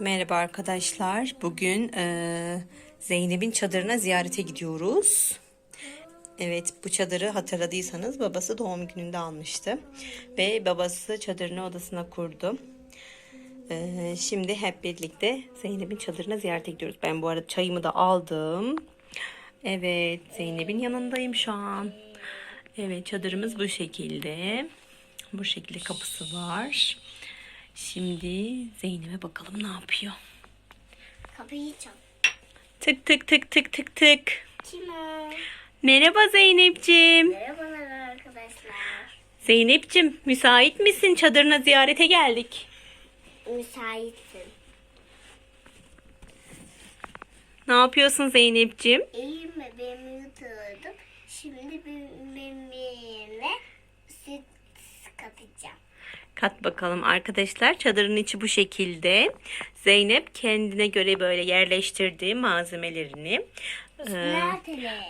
Merhaba arkadaşlar. Bugün eee, Zeynep'in çadırına ziyarete gidiyoruz. Evet bu çadırı hatırladıysanız babası doğum gününde almıştı. Ve babası çadırını odasına kurdu. Eee, şimdi hep birlikte Zeynep'in çadırına ziyarete gidiyoruz. Ben bu arada çayımı da aldım. Evet Zeynep'in yanındayım şu an. Evet çadırımız bu şekilde. Bu şekilde kapısı var. Şimdi Zeynep'e bakalım ne yapıyor. Kapıyı çal. Tık tık tık tık tık tık. Kim o? Merhaba Zeynep'ciğim. Merhabalar arkadaşlar. Zeynep'ciğim müsait misin? Çadırına ziyarete geldik. Müsaitsin. Ne yapıyorsun Zeynep'ciğim? İyiyim mi? Benim yuturdum. Şimdi bebeğime süt katacağım. Kat bakalım arkadaşlar. Çadırın içi bu şekilde. Zeynep kendine göre böyle yerleştirdiği malzemelerini e,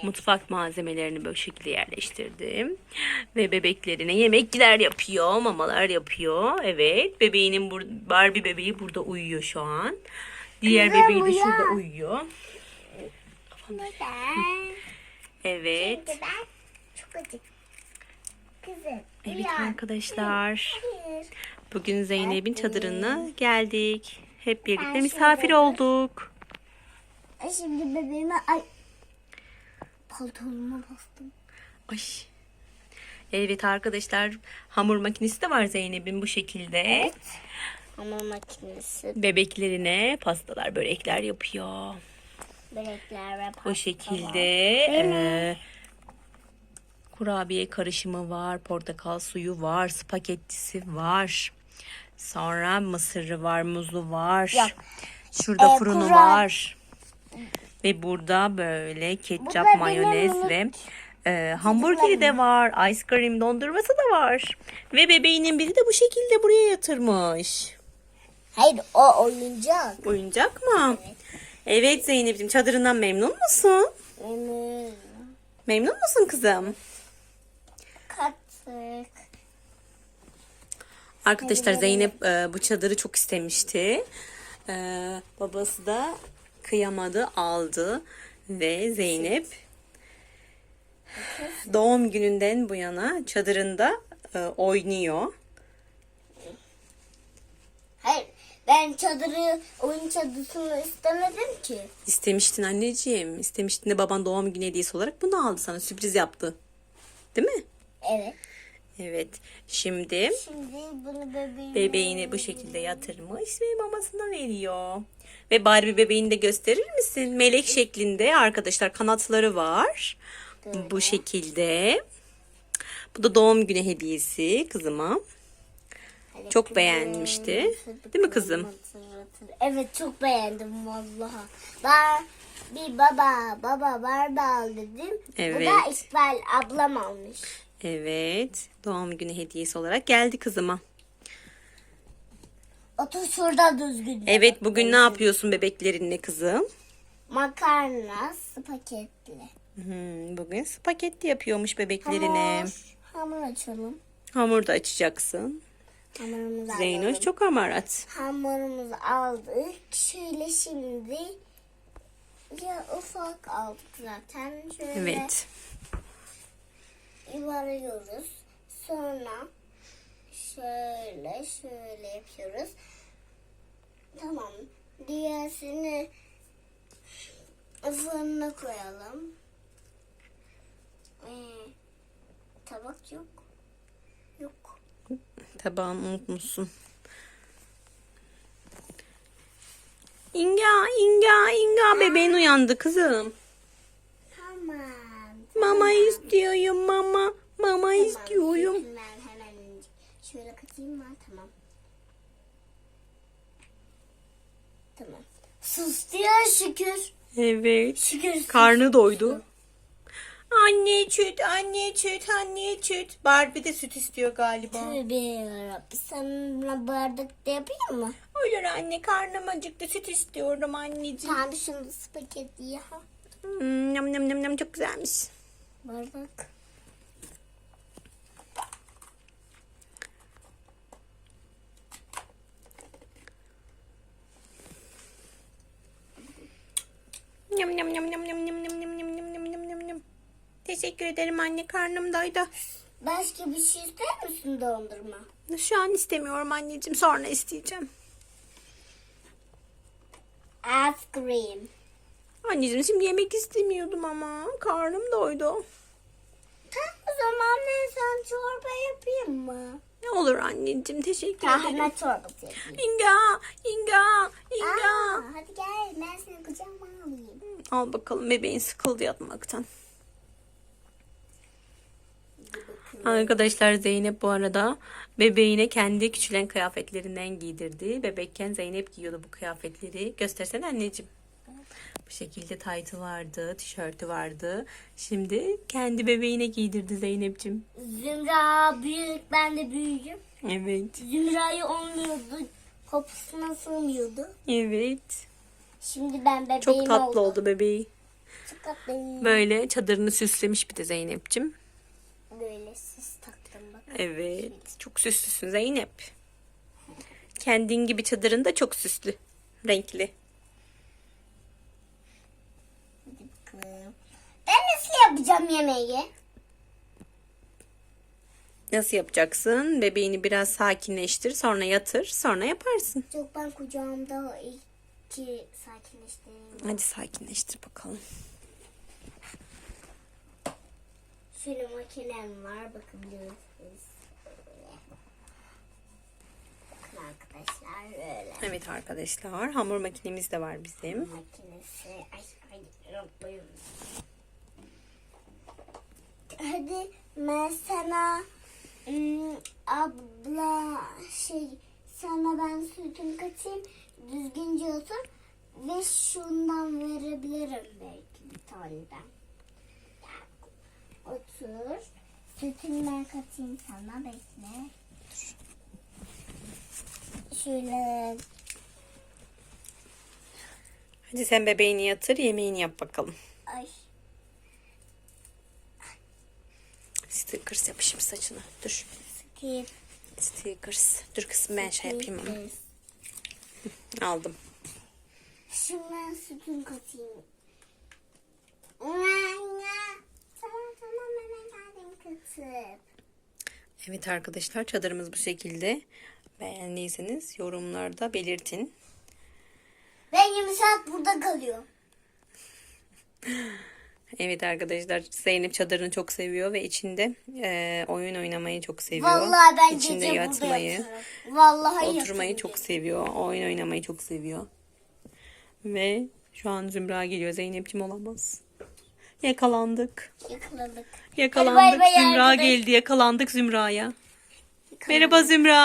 mutfak malzemelerini böyle şekilde yerleştirdim. Ve bebeklerine yemekler yapıyor, mamalar yapıyor. Evet, bebeğinin Barbie bebeği burada uyuyor şu an. Diğer Kızım, bebeği de uyan. şurada uyuyor. Evet. Şimdi ben çok acık. Kızım. Evet arkadaşlar. Bugün Zeynep'in çadırına geldik. Hep birlikte misafir olduk. Şimdi bebeğime ay paltonumu bastım. Ay. Evet arkadaşlar hamur makinesi de var Zeynep'in bu şekilde. Hamur makinesi, Bebeklerine pastalar, börekler yapıyor. börekler ve Bu şekilde eee, kurabiye karışımı var, portakal suyu var, spagettisi var. Sonra mısırı var, muzu var. Yok. Şurada Ee, fırını kura- var. Ve burada böyle ketçap, Burada mayonez benim- ve e, hamburgeri de var. Ice cream dondurması da var. Ve bebeğinin biri de bu şekilde buraya yatırmış. Hayır o oyuncak. Oyuncak mı? Evet Zeynep'ciğim çadırından memnun musun? Benim Memnun musun kızım? Arkadaşlar Zeynep e, bu çadırı çok istemişti. E, babası da kıyamadı, aldı ve Zeynep doğum gününden bu yana çadırında e, oynuyor. Hayır ben çadırı oyun çadırını istemedim ki. İstemiştin anneciğim. İstemiştin de baban doğum günü hediyesi olarak bunu aldı sana. Sürpriz yaptı. Değil mi? Evet. Evet. Şimdi Şimdi bunu bebeğini bu şekilde yatırmış ve mamasına veriyor. Ve Barbie bebeğini de gösterir misin? Melek şeklinde arkadaşlar kanatları var. Bu şekilde. Bu da doğum günü hediyesi kızıma. Hadi Çok beğenmişti. Değil mi kızım? Evet çok beğendim vallahi. Ben bir baba baba Barbie al dedim. Bu Evet. da İkbal ablam almış. Evet. Doğum günü hediyesi olarak geldi kızıma. Otur şurada düzgün. Evet bugün ne yapıyorsun bebeklerinle kızım? Makarna spagetti. Hmm, bugün spagetti yapıyormuş bebeklerine. Hamur. Hamur açalım. Hamur da açacaksın. Hamurumuzu Zeynoş çok hamarat. Hamurumuzu aldık. Şöyle şimdi ya ufak aldık zaten. Şöyle Evet. Yuvarlıyoruz. Sonra şöyle şöyle yapıyoruz. Tamam. Diğersini fırına koyalım. Ee, tabak yok. Yok. Tabağını unutmuşsun. İnga, inga, inga bebeğin uyandı kızım. Mama istiyorum mama. Mama Tamam, istiyorum. hemen ince. Şöyle katayım mı? Tamam. Tamam. Sus diyor şükür. Evet. Şükür. Karnı doydu. Anne süt, anne süt, anne süt. Barbie de süt istiyor galiba. Tövbe yarabbim. Buna bardak da yapayım mı? Olur anne karnım acıktı süt istiyorum anneciğim. Tamam şunu spagetti ya. Hmm, nam nam nam nam çok güzelmiş bardak. Yum yum yum yum yum yum yum yum yum yum yum yum yum yum. Teşekkür ederim anne karnım doydu. Başka bir şey ister misin dondurma? Şu an istemiyorum anneciğim sonra isteyeceğim. Ice cream. Anneciğim şimdi yemek istemiyordum ama karnım doydu. Tamam o zaman ben sana çorba yapayım mı? Ne olur anneciğim teşekkür ederim. Tahına çorbası yapayım. İnga, İnga, İnga. Aa, hadi gel ben seni kucağıma alayım. Al bakalım bebeğin sıkıldı yatmaktan. Arkadaşlar Zeynep bu arada bebeğine kendi küçülen kıyafetlerinden giydirdi. Bebekken Zeynep giyiyordu bu kıyafetleri. Göstersene anneciğim. Bu şekilde taytı vardı, tişörtü vardı. Şimdi kendi bebeğine giydirdi Zeynep'ciğim. Zümra büyük ben de büyüğüm. Evet, Zümra'yı olmuyordu. Poposuna sığmıyordu. evet. Şimdi ben bebeğim Çok tatlı oldu bebeği. Çok tatlı. Böyle çadırını süslemiş bir de Zeynep'ciğim. Böyle süs taktım bak. Evet. Çok süslüsün Zeynep. Kendin gibi çadırın da çok süslü. Renkli. bakalım. Ben nasıl yapacağım yemeği? Nasıl yapacaksın? Bebeğini biraz sakinleştir. Sonra yatır. Sonra yaparsın. Çok ben kucağımda iki sakinleştireyim. Hadi sakinleştir bakalım. Şöyle makinem var. Bakın görüyorsunuz. Böyle. Bakın arkadaşlar böyle. Evet arkadaşlar. Hamur makinemiz de var bizim. Makinesi. Ay ay. Hadi ben sana ım, abla şey sana ben sütün katayım düzgünce otur ve şundan verebilirim belki bir taneden. Otur. Sütünü ben katayım sana bekle. Şöyle Hadi sen bebeğini yatır. Yemeğini yap bakalım. ay Stickers yapışmış saçına. Dur. Stickers. Dur kızım ben şey yapayım onu. Aldım. Şimdi ben sütün katayım. Anne. Tamam tamam hemen geldim katıp. Evet arkadaşlar çadırımız bu şekilde. Beğendiyseniz yorumlarda belirtin. Ben 20 saat burada kalıyorum. Evet arkadaşlar Zeynep çadırını çok seviyor ve içinde e, oyun oynamayı çok seviyor. Vallahi ben içinde gece yatmayı. Vallahi oturmayı çok seviyor. Oyun oynamayı çok seviyor. Ve şu an Zümra geliyor. Zeynep'ciğim olamaz. Yakalandık. Yakalandık. Hadi bay bay Zümra arkadaş. geldi. Yakalandık Zümra'ya. Merhaba Zümra.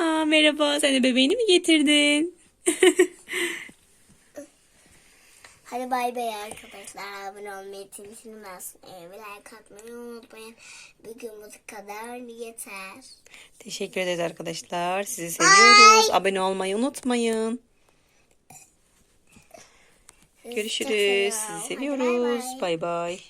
Aa, merhaba. Sen de bebeğini mi getirdin? Hadi bay bay arkadaşlar. Abone olmayı, tintini basmayı ve like atmayı unutmayın. Bugün bu kadar yeter. Teşekkür ederiz arkadaşlar. Sizi seviyoruz. Abone olmayı unutmayın. Görüşürüz. Sizi seviyoruz. Bay bay.